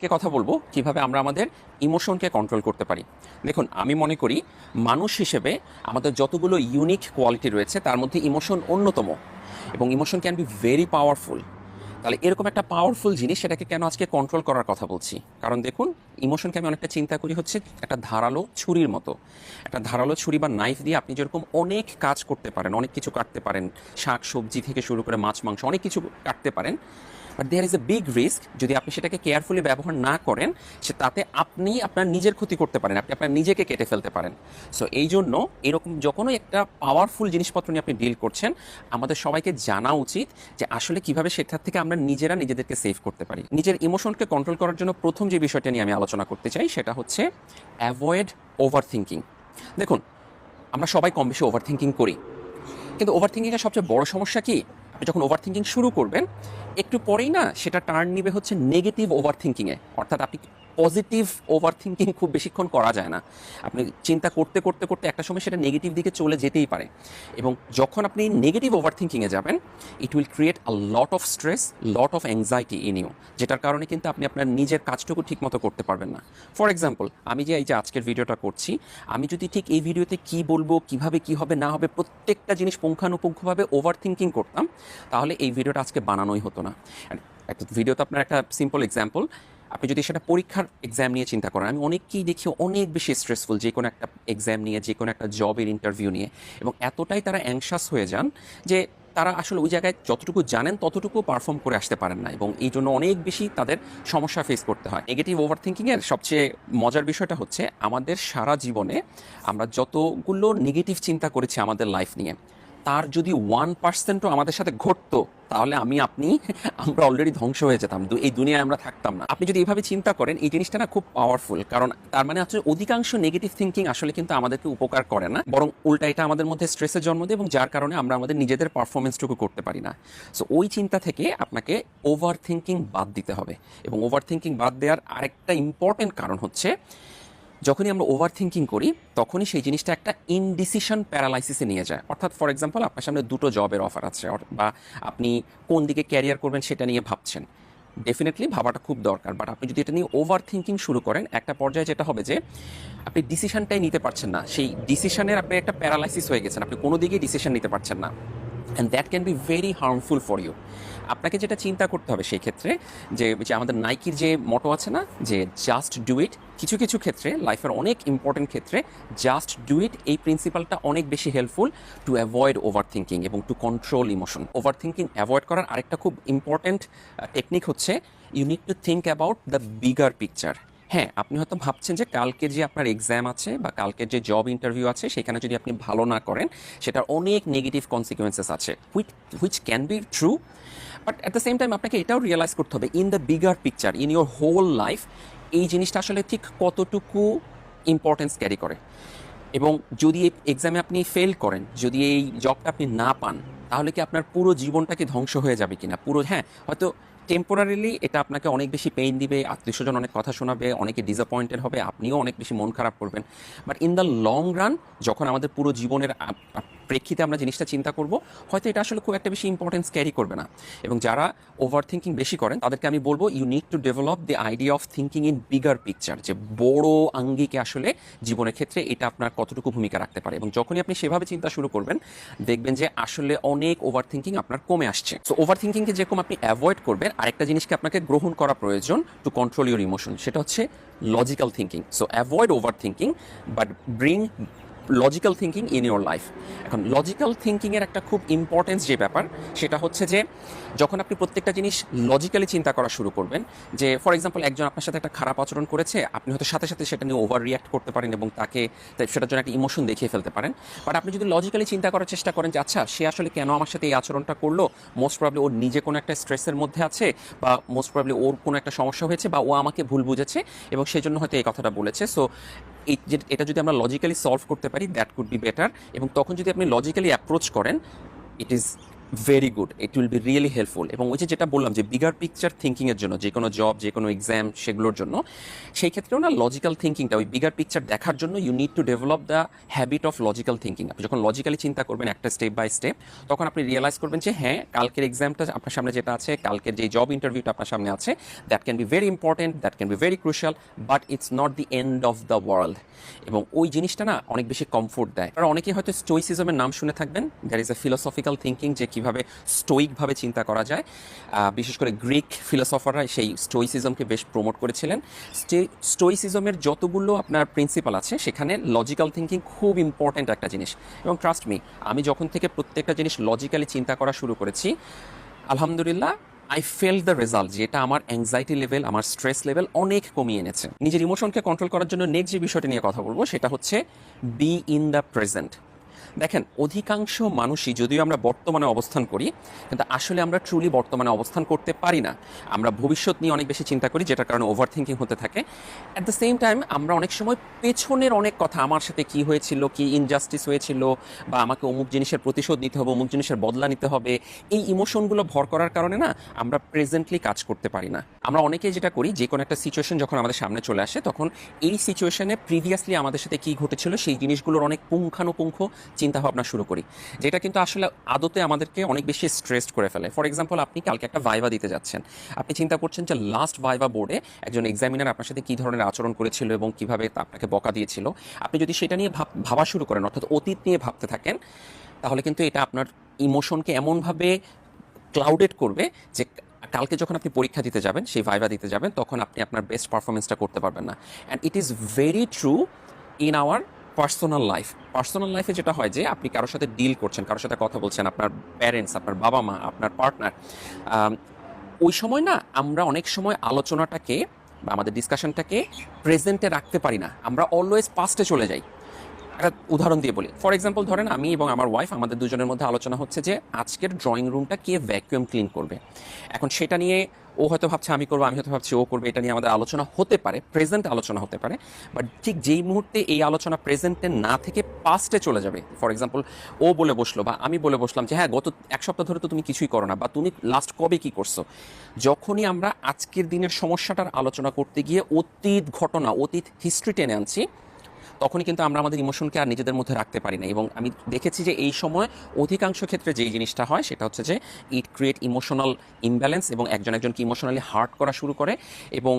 আজকে কথা বলব? কীভাবে আমরা আমাদের ইমোশনকে কন্ট্রোল করতে পারি? দেখুন, আমি মনে করি মানুষ হিসেবে আমাদের যতগুলো ইউনিক কোয়ালিটি রয়েছে, তার মধ্যে ইমোশন অন্যতম। এবং emotion can be very powerful তাহলে এরকম একটা পাওয়ারফুল জিনিস সেটাকে কেন আজকে কন্ট্রোল করার কথা বলছি? কারণ দেখুন ইমোশনকে আমি অনেকটা চিন্তা করি হচ্ছে একটা ধারালো ছুরির মতো। একটা ধারালো ছুরি বা নাইফ দিয়ে আপনি যেরকম অনেক কাজ করতে পারেন, অনেক কিছু কাটতে পারেন, শাক সবজি থেকে শুরু করে মাছ, মাংস অনেক কিছু কাটতে পারেন but there is a big risk যদি আপনি সেটাকে কেয়ারফুলি ব্যবহার না করেন, সে তাতে আপনি আপনার নিজের ক্ষতি করতে পারেন, আপনি আপনার নিজেকে কেটে ফেলতে পারেন। সো এই জন্য এরকম যখনই একটা পাওয়ারফুল জিনিসপত্র নিয়ে আপনি ডিল করছেন, আমাদের সবাইকে জানা উচিত যে আসলে কীভাবে সেটার থেকে আমরা নিজেরা নিজেদেরকে সেভ করতে পারি। নিজের ইমোশনকে কন্ট্রোল করার জন্য প্রথম যে বিষয়টা নিয়ে আমি আলোচনা করতে চাই, সেটা হচ্ছে অ্যাভয়েড ওভার থিঙ্কিং দেখুন, আমরা সবাই কম বেশি ওভার থিঙ্কিং করি। কিন্তু ওভার থিঙ্কিংয়ের সবচেয়ে বড় সমস্যা কি? যখন ওভার থিঙ্কিং শুরু করবেন, একটু পরেই না সেটা টার্ন নিবে হচ্ছে নেগেটিভ ওভার থিঙ্কিংয়ে অর্থাৎ আপনি পজিটিভ ওভার থিঙ্কিং খুব বেশিক্ষণ করা যায় না। আপনি চিন্তা করতে করতে করতে একটা সময় সেটা নেগেটিভ দিকে চলে যেতেই পারে। এবং যখন আপনি নেগেটিভ ওভার থিঙ্কিংয়ে যাবেন it will create a lot of stress lot of anxiety in you যেটার কারণে কিন্তু আপনি আপনার নিজের কাজটুকু ঠিকমতো করতে পারবেন না। ফর এক্সাম্পল আমি যে এই যে আজকের ভিডিওটা করছি, আমি যদি ঠিক এই ভিডিওতে কি বলব, কীভাবে কি হবে, না হবে, প্রত্যেকটা জিনিস পুঙ্খানুপুঙ্খভাবে ওভার থিঙ্কিং করতাম, তাহলে এই ভিডিওটা আজকে বানানোই হতো না। একটা ভিডিও তো আপনার একটা সিম্পল এক্সাম্পল আপনি যদি সেটা পরীক্ষার এক্সাম নিয়ে চিন্তা করেন, আমি অনেককেই দেখি অনেক বেশি স্ট্রেসফুল যে কোনো একটা এক্সাম নিয়ে, যে কোনো একটা জবের ইন্টারভিউ নিয়ে এবং এতটাই তারা অ্যাংশাস হয়ে যান যে তারা আসলে ওই জায়গায় যতটুকু জানেন ততটুকু পারফর্ম করে আসতে পারেন না এবং এই জন্য অনেক বেশি তাদের সমস্যা ফেস করতে হয়। নেগেটিভ ওভার থিঙ্কিংয়ের সবচেয়ে মজার বিষয়টা হচ্ছে আমাদের সারা জীবনে আমরা যতগুলো নেগেটিভ চিন্তা করেছি আমাদের লাইফ নিয়ে তার যদি ওয়ান পার্সেন্টও আমাদের সাথে ঘটতো, তাহলে আমি, আপনি, আমরা অলরেডি ধ্বংস হয়ে যেতাম। এই দুনিয়ায় আমরা থাকতাম না। আপনি যদি এইভাবে চিন্তা করেন, এই জিনিসটা না খুব পাওয়ারফুল কারণ তার মানে হচ্ছে অধিকাংশ নেগেটিভ থিঙ্কিং আসলে কিন্তু আমাদেরকে উপকার করে না, বরং উল্টা এটা আমাদের মধ্যে স্ট্রেসের জন্ম দেয় এবং যার কারণে আমরা আমাদের নিজেদের পারফরমেন্সটুকু করতে পারি না। সো ওই চিন্তা থেকে আপনাকে ওভার থিঙ্কিং বাদ দিতে হবে। এবং ওভার থিঙ্কিং বাদ দেওয়ার আরেকটা ইম্পর্টেন্ট কারণ হচ্ছে যখনই আমরা ওভার থিঙ্কিং করি, তখনই সেই জিনিসটা একটা ইনডিসিশন প্যারালাইসিসে নিয়ে যায়। অর্থাৎ ফর এক্সাম্পল আপনার সামনে দুটো জবের অফার আছে বা আপনি কোন দিকে ক্যারিয়ার করবেন সেটা নিয়ে ভাবছেন। ডেফিনেটলি ভাবাটা খুব দরকার বাট আপনি যদি এটা নিয়ে ওভার থিঙ্কিং শুরু করেন, একটা পর্যায়ে যেটা হবে যে, আপনি ডিসিশনটাই নিতে পারছেন না। সেই ডিসিশনের আপনি একটা প্যারালাইসিস হয়ে গেছেন, আপনি কোনো দিকেই ডিসিশন নিতে পারছেন না। And that can be very harmful for you আপনাকে যেটা চিন্তা করতে হবে সেই ক্ষেত্রে যে যে আমাদের নাইকির যে মটো আছে না, যে জাস্ট ডু ইট কিছু কিছু ক্ষেত্রে লাইফের অনেক ইম্পর্টেন্ট ক্ষেত্রে জাস্ট ডু ইট এই প্রিন্সিপালটা অনেক বেশি helpful to avoid over thinking এবং to control emotion over thinking avoid করার আরেকটা খুব ইম্পর্টেন্ট টেকনিক হচ্ছে you need to think about the bigger picture হ্যাঁ আপনি হয়তো ভাবছেন যে কালকে যে আপনার এক্সাম আছে বা কালকের যে জব ইন্টারভিউ আছে, সেখানে যদি আপনি ভালো না করেন, সেটার অনেক নেগেটিভ কনসিকুয়েন্সেস আছে which which can be true but at the same time আপনাকে এটাও রিয়েলাইজ করতে হবে in the bigger picture in your whole life এই জিনিসটা আসলে ঠিক কতটুকু ইম্পর্টেন্স ক্যারি করে? এবং যদি এই এক্সামে আপনি ফেল করেন, যদি এই জবটা আপনি না পান, তাহলে কি আপনার পুরো জীবনটাকে ধ্বংস হয়ে যাবে কিনা? পুরো হ্যাঁ হয়তো টেম্পোরারিলি এটা আপনাকে অনেক বেশি পেইন দিবে আত্মীয় স্বজন অনেক কথা শোনাবে, অনেকে ডিসঅ্যাপয়েন্টেড হবে, আপনিও অনেক বেশি মন খারাপ করবেন। But in the long run যখন আমাদের পুরো জীবনের প্রেক্ষিতে আমরা জিনিসটা চিন্তা করব, হয়তো এটা আসলে খুব একটা বেশি ইম্পর্টেন্স ক্যারি করবে না। এবং যারা ওভার থিঙ্কিং বেশি করেন, তাদেরকে আমি বলব you need to develop the idea of thinking in bigger picture যে বড় আঙ্গিকে আসলে জীবনের ক্ষেত্রে এটা আপনার কতটুকু ভূমিকা রাখতে পারে। এবং যখনই আপনি সেভাবে চিন্তা শুরু করবেন, দেখবেন যে আসলে অনেক ওভার থিঙ্কিং আপনার কমে আসছে। সো ওভার থিঙ্কিংকে যেরকম আপনি অ্যাভয়েড করবেন আরেকটা জিনিসকে আপনাকে গ্রহণ করা প্রয়োজন টু কন্ট্রোল ইউর ইমোশন সেটা হচ্ছে logical thinking so avoid over thinking but bring logical thinking in your life এখন লজিক্যাল থিঙ্কিংয়ের একটা খুব ইম্পর্টেন্স যে ব্যাপার, সেটা হচ্ছে যে যখন আপনি প্রত্যেকটা জিনিস লজিক্যালি চিন্তা করা শুরু করবেন, যে ফর এক্সাম্পল একজন আপনার সাথে একটা খারাপ আচরণ করেছে, আপনি হয়তো সাথে সাথে সেটা নিয়ে ওভার রিয়াক্ট করতে পারেন এবং তাকে সেটার জন্য একটা ইমোশন দেখিয়ে ফেলতে পারেন। বাট আপনি যদি লজিক্যালি চিন্তা করার চেষ্টা করেন যে আচ্ছা সে আসলে কেন আমার সাথে এই আচরণটা করল? মোস্ট প্রবলি ওর নিজে কোনো একটা স্ট্রেসের মধ্যে আছে বা মোস্ট প্রবলি ওর কোনো একটা সমস্যা হয়েছে বা ও আমাকে ভুল বুঝেছে এবং সেই জন্য হয়তো এই কথাটা বলেছে। সো এটা যদি আমরা লজিক্যালি সলভ করতে পারি দ্যাট কুড বি বেটার এবং তখন যদি আপনি লজিক্যালি অ্যাপ্রোচ করেন it is very good it will be really helpful এবং ওই যে যেটা বললাম যে বিগার পিকচার থিঙ্কিংয়ের জন্য, যে কোনো জব যে কোনো এক্সাম সেগুলোর জন্য, সেই ক্ষেত্রেও না লজিক্যাল থিঙ্কিংটা ওই বিগার পিকচার দেখার জন্য you need to develop the habit of logical thinking আপনি যখন লজিক্যালি চিন্তা করবেন একটা স্টেপ বাই স্টেপ তখন আপনি রিয়েলাইজ করবেন যে হ্যাঁ কালকের এক্সামটা আপনার সামনে যেটা আছে, কালকের যে জব ইন্টারভিউটা আপনার সামনে আছে that can be very important that can be very crucial but it's not the end of the world এবং ওই জিনিসটা না অনেক বেশি কমফোর্ট দেয়। আর অনেকেই হয়তো স্টোইসিজমের নাম শুনে থাকবেন there is a philosophical thinking যে কীভাবে স্টোইকভাবে চিন্তা করা যায়। বিশেষ করে গ্রিক ফিলোসফাররা সেই স্টোইসিজমকে বেশ প্রমোট করেছিলেন। স্টোইসিজমের যতগুলো আপনার প্রিন্সিপাল আছে, সেখানে লজিক্যাল থিঙ্কিং খুব ইম্পর্ট্যান্ট একটা জিনিস। এবং ট্রাস্ট মি আমি যখন থেকে প্রত্যেকটা জিনিস লজিক্যালি চিন্তা করা শুরু করেছি, আলহামদুলিল্লাহ আই ফেল দ্য রেজাল্ট যেটা আমার অ্যাংজাইটি লেভেল আমার স্ট্রেস লেভেল অনেক কমিয়ে এনেছে। নিজের ইমোশনকে কন্ট্রোল করার জন্য নেক্সট যে বিষয়টা নিয়ে কথা বলব, সেটা হচ্ছে বি ইন দ্য প্রেজেন্ট দেখেন, অধিকাংশ মানুষই যদিও আমরা বর্তমানে অবস্থান করি, কিন্তু আসলে আমরা ট্রুলি বর্তমানে অবস্থান করতে পারি না। আমরা ভবিষ্যৎ নিয়ে অনেক বেশি চিন্তা করি, যেটার কারণে ওভার থিঙ্কিং হতে থাকে। অ্যাট দ্য সেম টাইম আমরা অনেক সময় পেছনের অনেক কথা, আমার সাথে কি হয়েছিল, কি ইনজাস্টিস হয়েছিল, বা আমাকে অমুক জিনিসের প্রতিশোধ নিতে হবে, অমুক জিনিসের বদলা নিতে হবে, এই ইমোশনগুলো ভর করার কারণে না, আমরা প্রেজেন্টলি কাজ করতে পারি না। আমরা অনেকেই যেটা করি, যে কোনো একটা সিচুয়েশন যখন আমাদের সামনে চলে আসে, তখন এই সিচুয়েশনে প্রিভিয়াসলি আমাদের সাথে কি ঘটেছিল, সেই জিনিসগুলোর অনেক পুঙ্খানুপুঙ্খ চিন্তাভাবনা শুরু করি, যেটা কিন্তু আসলে আদতে আমাদেরকে অনেক বেশি স্ট্রেসড করে ফেলে। ফর এক্সাম্পল আপনি কালকে একটা ভাইভা দিতে যাচ্ছেন। আপনি চিন্তা করছেন যে লাস্ট ভাইভা বোর্ডে একজন এক্সামিনার আপনার সাথে কী ধরনের আচরণ করেছিল এবং কীভাবে আপনাকে বকা দিয়েছিল। আপনি যদি সেটা নিয়ে ভাবা শুরু করেন, অর্থাৎ অতীত নিয়ে ভাবতে থাকেন, তাহলে কিন্তু এটা আপনার ইমোশনকে এমনভাবে ক্লাউডেড করবে যে কালকে যখন আপনি পরীক্ষা দিতে যাবেন, সেই ভাইভা দিতে যাবেন, তখন আপনি আপনার বেস্ট পারফরমেন্সটা করতে পারবেন না। And it is very true in our personal life personal লাইফে যেটা হয় যে, আপনি কারোর সাথে ডিল করছেন, কারোর সাথে কথা বলছেন, আপনার প্যারেন্টস আপনার বাবা মা আপনার পার্টনার ওই সময় না, আমরা অনেক সময় আলোচনাটাকে বা আমাদের ডিসকাশনটাকে প্রেজেন্টে রাখতে পারি না। আমরা অলওয়েজ পাস্টে চলে যাই। একটা উদাহরণ দিয়ে বলি। ফর এক্সাম্পল ধরেন আমি এবং আমার ওয়াইফ আমাদের দুজনের মধ্যে আলোচনা হচ্ছে যে, আজকের ড্রয়িং রুমটা কে ভ্যাকুয়াম ক্লিন করবে? এখন সেটা নিয়ে ও হয়তো ভাবছে আমি করব, আমি হয়তো ভাবছি ও করবে, এটা নিয়ে আমাদের আলোচনা হতে পারে প্রেজেন্ট আলোচনা হতে পারে বাট ঠিক যেই মুহূর্তে এই আলোচনা প্রেজেন্টে না থেকে পাস্টে চলে যাবে ফর এক্সাম্পল ও বলে বসল বা আমি বলে বসলাম যে হ্যাঁ গত এক সপ্তাহ ধরে তো তুমি কিছুই করো না বা তুমি লাস্ট কবে কি করছ? যখনই আমরা আজকের দিনের সমস্যাটার আলোচনা করতে গিয়ে অতীত ঘটনা, অতীত হিস্ট্রি টেনে আনছি তখনই কিন্তু আমরা আমাদের ইমোশনকে আর নিজেদের মধ্যে রাখতে পারি না। এবং আমি দেখেছি যে এই সময় অধিকাংশ ক্ষেত্রে যেই জিনিসটা হয় সেটা হচ্ছে যে ইট ক্রিয়েট ইমোশনাল ইমব্যালেন্স এবং একজন একজনকে ইমোশনালি হার্ট করা শুরু করে এবং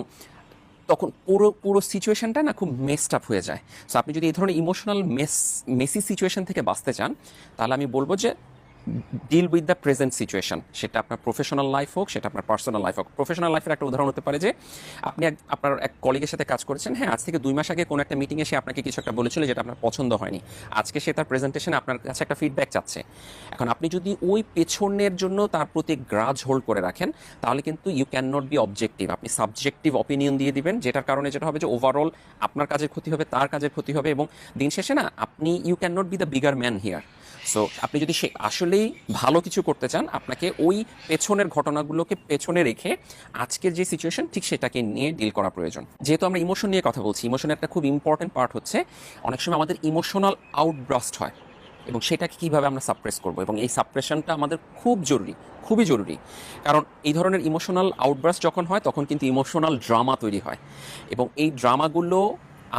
তখন পুরো পুরো সিচুয়েশনটা না খুব মেসড আপ হয়ে যায়। সো আপনি যদি এই ধরনের ইমোশনাল মেস মেসি সিচুয়েশন থেকে বাঁচতে চান, তাহলে আমি বলব যে deal with the present situation সেটা আপনার প্রফেশনাল লাইফ হোক, সেটা আপনার পার্সোনাল লাইফ হোক। প্রফেশনাল লাইফের একটা উদাহরণ হতে পারে যে, আপনি আপনার এক কলিগের সাথে কাজ করেছেন। হ্যাঁ আজ থেকে দুই মাস আগে কোনো একটা মিটিংয়ে সে আপনাকে কিছু একটা বলেছিল যেটা আপনার পছন্দ হয়নি। আজকে সে তার প্রেজেন্টেশনে আপনার কাছে একটা ফিডব্যাক চাচ্ছে। এখন আপনি যদি ওই পেছনের জন্য তার প্রতি গ্রাজ হোল্ড করে রাখেন, তাহলে কিন্তু you can not be objective আপনি সাবজেক্টিভ অপিনিয়ন দিয়ে দিবেন, যেটার কারণে যেটা হবে যে ওভারঅল আপনার কাজের ক্ষতি হবে, তার কাজের ক্ষতি হবে এবং দিন শেষে না, আপনি you can not be the bigger man here so আপনি যদি সে আসলেই ভালো কিছু করতে চান, আপনাকে ওই পেছনের ঘটনাগুলোকে পেছনে রেখে আজকের যে সিচুয়েশন ঠিক সেটাকে নিয়ে ডিল করা প্রয়োজন। যেহেতু আমরা ইমোশন নিয়ে কথা বলছি ইমোশনের একটা খুব ইম্পর্টেন্ট পার্ট হচ্ছে, অনেক সময় আমাদের ইমোশনাল আউটব্রাস্ট হয় এবং সেটাকে কীভাবে আমরা সাপ্রেস করব এবং এই সাপ্রেশনটা আমাদের খুব জরুরি, খুবই জরুরি। কারণ এই ধরনের ইমোশনাল আউটব্রাস্ট যখন হয়, তখন কিন্তু ইমোশনাল ড্রামা তৈরি হয় এবং এই ড্রামাগুলো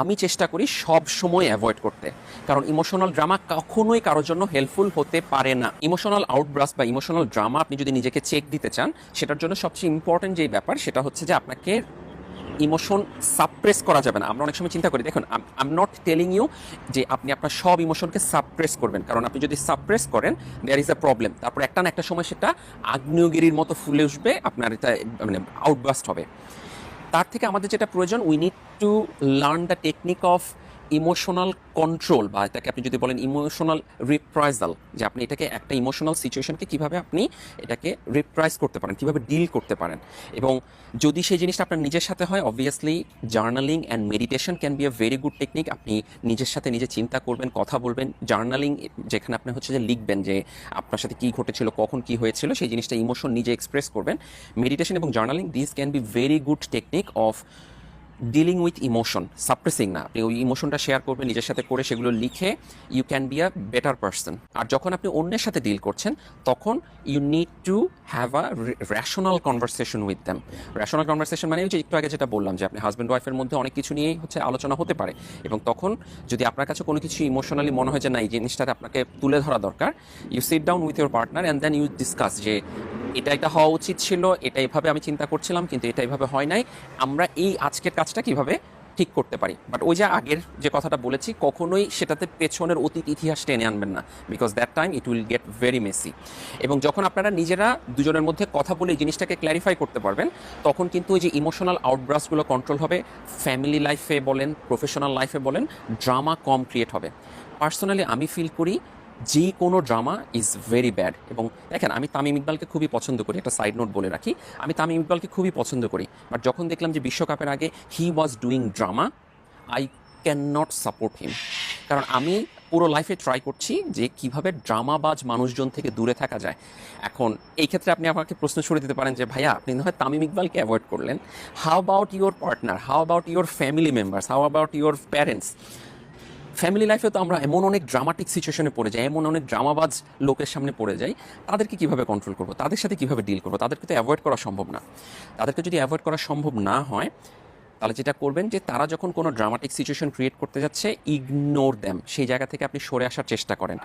আমি চেষ্টা করি সব সময় অ্যাভয়েড করতে। কারণ ইমোশনাল ড্রামা কখনোই কারোর জন্য হেল্পফুল হতে পারে না। ইমোশনাল আউটব্রাস্ট বা ইমোশনাল ড্রামা আপনি যদি নিজেকে চেক দিতে চান, সেটার জন্য সবচেয়ে ইম্পর্টেন্ট যে ব্যাপার, সেটা হচ্ছে যে আপনাকে ইমোশন সাপ্রেস করা যাবে না। আমরা অনেক সময় চিন্তা করি, দেখুন I am not telling you যে আপনি আপনার সব ইমোশনকে সাপ্রেস করবেন। কারণ আপনি যদি সাপ্রেস করেন দেয়ার ইজ এ প্রবলেম তারপর একটা না একটা সময় সেটা আগ্নেয়গিরির মতো ফুলে উঠবে, আপনার এটা মানে আউটবাস্ট হবে। তার থেকে আমাদের যেটা প্রয়োজন we need to learn the technique of emotional control বা এটাকে আপনি যদি বলেন ইমোশনাল রিপ্রাইজাল যে আপনি এটাকে একটা ইমোশনাল সিচুয়েশনকে কীভাবে আপনি এটাকে রিপ্রাইজ করতে পারেন, কীভাবে ডিল করতে পারেন। এবং যদি সেই জিনিসটা আপনার নিজের সাথে হয় obviously journaling and meditation can be a very good technique আপনি নিজের সাথে নিজে চিন্তা করবেন, কথা বলবেন। জার্নালিং যেখানে আপনি হচ্ছে যে লিখবেন যে আপনার সাথে কী ঘটেছিল, কখন কী হয়েছিল, সেই জিনিসটা ইমোশন নিজে এক্সপ্রেস করবেন। মেডিটেশন এবং journaling this can be very good technique of dealing with emotion suppressing না। আপনি ওই ইমোশনটা শেয়ার করবেন, নিজের সাথে করে সেগুলো লিখে you can be a better person আর যখন আপনি অন্যের সাথে ডিল করছেন, তখন you need to have a rational conversation with them rational conversation মানে যে একটু আগে যেটা বললাম যে আপনি হাজব্যান্ড ওয়াইফের মধ্যে অনেক কিছু নিয়েই হচ্ছে আলোচনা হতে পারে। এবং তখন যদি আপনার কাছে কোনো কিছু ইমোশনালি মনে হয় যে না, এই জিনিসটা আপনাকে তুলে ধরা দরকার you sit down with your partner and then you discuss যে এটা এটা হওয়া উচিত ছিল, এটা এভাবে আমি চিন্তা করছিলাম, কিন্তু এটা এভাবে হয় নাই। আমরা এই আজকের কাজটা কীভাবে ঠিক করতে পারি? বাট ওই যে আগের যে কথাটা বলেছি, কখনোই সেটাতে পেছনের অতীত ইতিহাস টেনে আনবেন না because that time it will get very messy এবং যখন আপনারা নিজেরা দুজনের মধ্যে কথা বলে জিনিসটাকে ক্ল্যারিফাই করতে পারবেন, তখন কিন্তু ওই যে ইমোশনাল আউটব্রাসগুলো কন্ট্রোল হবে ফ্যামিলি লাইফে বলেন প্রফেশনাল লাইফে বলেন ড্রামা কম ক্রিয়েট হবে। পার্সোনালি আমি ফিল করি যে কোনো ড্রামা ইজ ভেরি ব্যাড এবং দেখেন, আমি তামিম ইকবালকে খুবই পছন্দ করি। একটা সাইড নোট বলে রাখি, আমি তামিম ইকবালকে খুবই পছন্দ করি। বাট যখন দেখলাম যে বিশ্বকাপের আগে he was doing drama I can not support him কারণ আমি পুরো লাইফে ট্রাই করছি যে কীভাবে ড্রামাবাজ মানুষজন থেকে দূরে থাকা যায়। এখন এই ক্ষেত্রে আপনি আমাকে প্রশ্ন ছড়ে দিতে পারেন যে, ভাইয়া, আপনি হয় তামিম ইকবালকে অ্যাভয়েড করলেন। How about your partner how about your family members how about your parents family লাইফে তো আমরা এমন অনেক ড্রামাটিক সিচুয়েশনে পড়ে যাই, এমন অনেক ড্রামাবাজ লোকের সামনে পড়ে যাই, তাদেরকে কীভাবে কন্ট্রোল করব? তাদের সাথে কীভাবে ডিল করব? তাদেরকে তো অ্যাভয়েড করা সম্ভব না। তাদেরকে যদি অ্যাভয়েড করা সম্ভব না হয় তাহলে যেটা করবেন যে তারা যখন কোনো ড্রামাটিক সিচুয়েশন ক্রিয়েট করতে যাচ্ছে ইগনোর দ্যাম সেই জায়গা থেকে আপনি সরে আসার চেষ্টা করেন।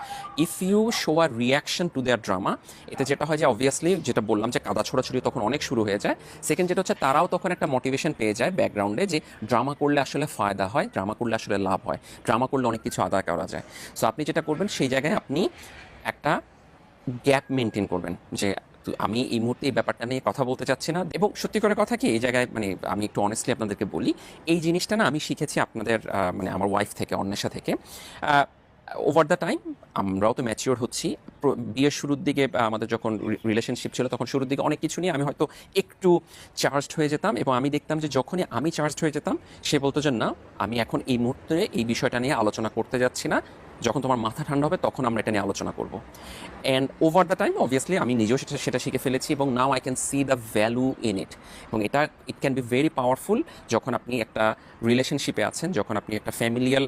If you show our reaction to their drama এতে যেটা হয় যে অবভিয়াসলি যেটা বললাম যে কাদা ছোড়াছুড়ি তখন অনেক শুরু হয়ে যায়। সেকেন্ড যেটা হচ্ছে তারাও তখন একটা মোটিভেশন পেয়ে যায় ব্যাকগ্রাউন্ডে যে ড্রামা করলে আসলে ফায়দা হয় ড্রামা করলে আসলে লাভ হয়। ড্রামা করলে অনেক কিছু আদায় করা যায়। সো আপনি যেটা করবেন, সেই জায়গায় আপনি একটা গ্যাপ মেনটেন করবেন যে তো আমি এই মুহূর্তে এই ব্যাপারটা নিয়ে কথা বলতে চাচ্ছি না। এবং সত্যি করে কথা কি, এই জায়গায় মানে আমি একটু অনেস্টলি আপনাদেরকে বলি, এই জিনিসটা না আমি শিখেছি আপনাদের মানে আমার ওয়াইফ থেকে, অন্বেষা থেকে। ওভার দ্য টাইম আমরাও তো ম্যাচিওর হচ্ছি। বিয়ের শুরুর দিকে আমাদের যখন রিলেশনশিপ ছিল তখন শুরুর দিকে অনেক কিছু নিয়ে আমি হয়তো একটু চার্জড হয়ে যেতাম এবং আমি দেখতাম যে যখনই আমি চার্জড হয়ে যেতাম সে বলতো যে না, আমি এখন এই মুহূর্তে এই বিষয়টা নিয়ে আলোচনা করতে যাচ্ছি না। যখন তোমার মাথা ঠান্ডা হবে, তখন আমরা এটা নিয়ে আলোচনা করব। And over the time obviously আমি নিজেও সেটা সেটা শিখে ফেলেছি এবং now I can see the value in it এবং এটা it can be very powerful যখন আপনি একটা রিলেশনশিপে আছেন, যখন আপনি একটা ফ্যামিলিয়াল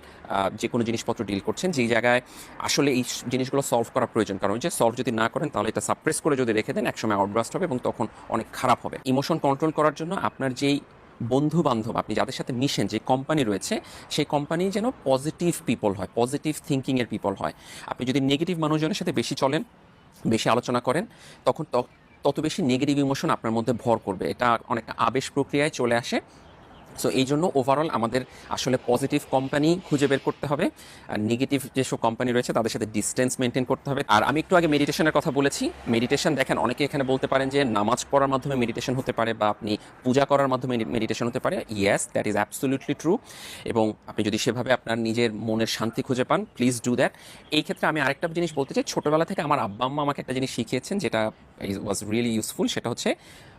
যে কোনো জিনিসপত্র ডিল করছেন, যেই জায়গায় আসলে এই জিনিসগুলো সলভ করা প্রয়োজন। কারণ যে সলভ যদি না করেন, তাহলে এটা সাপ্রেস করে যদি রেখে দেন, একসময় আউটব্রাস্ট হবে এবং তখন অনেক খারাপ হবে। ইমোশন কন্ট্রোল করার জন্য আপনার যেই বন্ধু বান্ধব আপনি যাদের সাথে মিশেন, যে কোম্পানি রয়েছে, সেই কোম্পানি যেন পজিটিভ পিপল হয় পজিটিভ থিঙ্কিংয়ের পিপল হয়। আপনি যদি নেগেটিভ মানুষজনের সাথে বেশি চলেন, বেশি আলোচনা করেন, তখন তত বেশি নেগেটিভ ইমোশন আপনার মধ্যে ভর করবে। এটা অনেকটা আবেশ প্রক্রিয়ায় চলে আসে। সো এই জন্য ওভারঅল আমাদের আসলে পজিটিভ কোম্পানি খুঁজে বের করতে হবে। আর নেগেটিভ যেসব কোম্পানি রয়েছে, তাদের সাথে ডিস্টেন্স মেনটেন করতে হবে। আর আমি একটু আগে মেডিটেশনের কথা বলেছি। মেডিটেশন দেখেন, অনেকে এখানে বলতে পারেন যে নামাজ পড়ার মাধ্যমে মেডিটেশন হতে পারে বা আপনি পূজা করার মাধ্যমে মেডিটেশন হতে পারে। Yes that is absolutely true এবং আপনি যদি সেভাবে আপনার নিজের মনের শান্তি খুঁজে পান প্লিজ ডু দ্যাট এই ক্ষেত্রে আমি আরেকটা জিনিস বলতে চাই। ছোটোবেলা থেকে আমার আব্বা আম্মা আমাকে একটা জিনিস শিখিয়েছেন, যেটা ইজ ওয়াজ রিয়েলি ইউজফুল সেটা হচ্ছে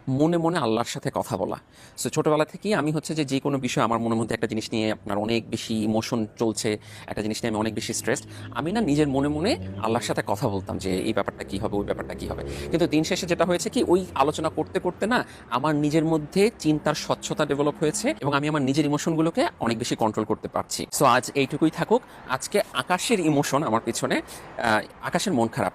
মনে মনে আল্লাহর সাথে কথা বলা। সো ছোটোবেলা থেকেই আমি হচ্ছে যে যে কোনো বিষয় আমার মনের মধ্যে একটা জিনিস নিয়ে আপনার অনেক বেশি ইমোশন চলছে, একটা জিনিস নিয়ে আমি অনেক বেশি স্ট্রেসড আমি না নিজের মনে মনে আল্লাহর সাথে কথা বলতাম যে, এই ব্যাপারটা কী হবে, ওই ব্যাপারটা কী হবে। কিন্তু দিন শেষে যেটা হয়েছে কি, ওই আলোচনা করতে করতে না আমার নিজের মধ্যে চিন্তার স্বচ্ছতা ডেভেলপ হয়েছে এবং আমি আমার নিজের ইমোশনগুলোকে অনেক বেশি কন্ট্রোল করতে পারছি। সো আজ এইটুকুই থাকুক। আজকে আকাশের ইমোশন আমার পিছনে আকাশের মন খারাপ।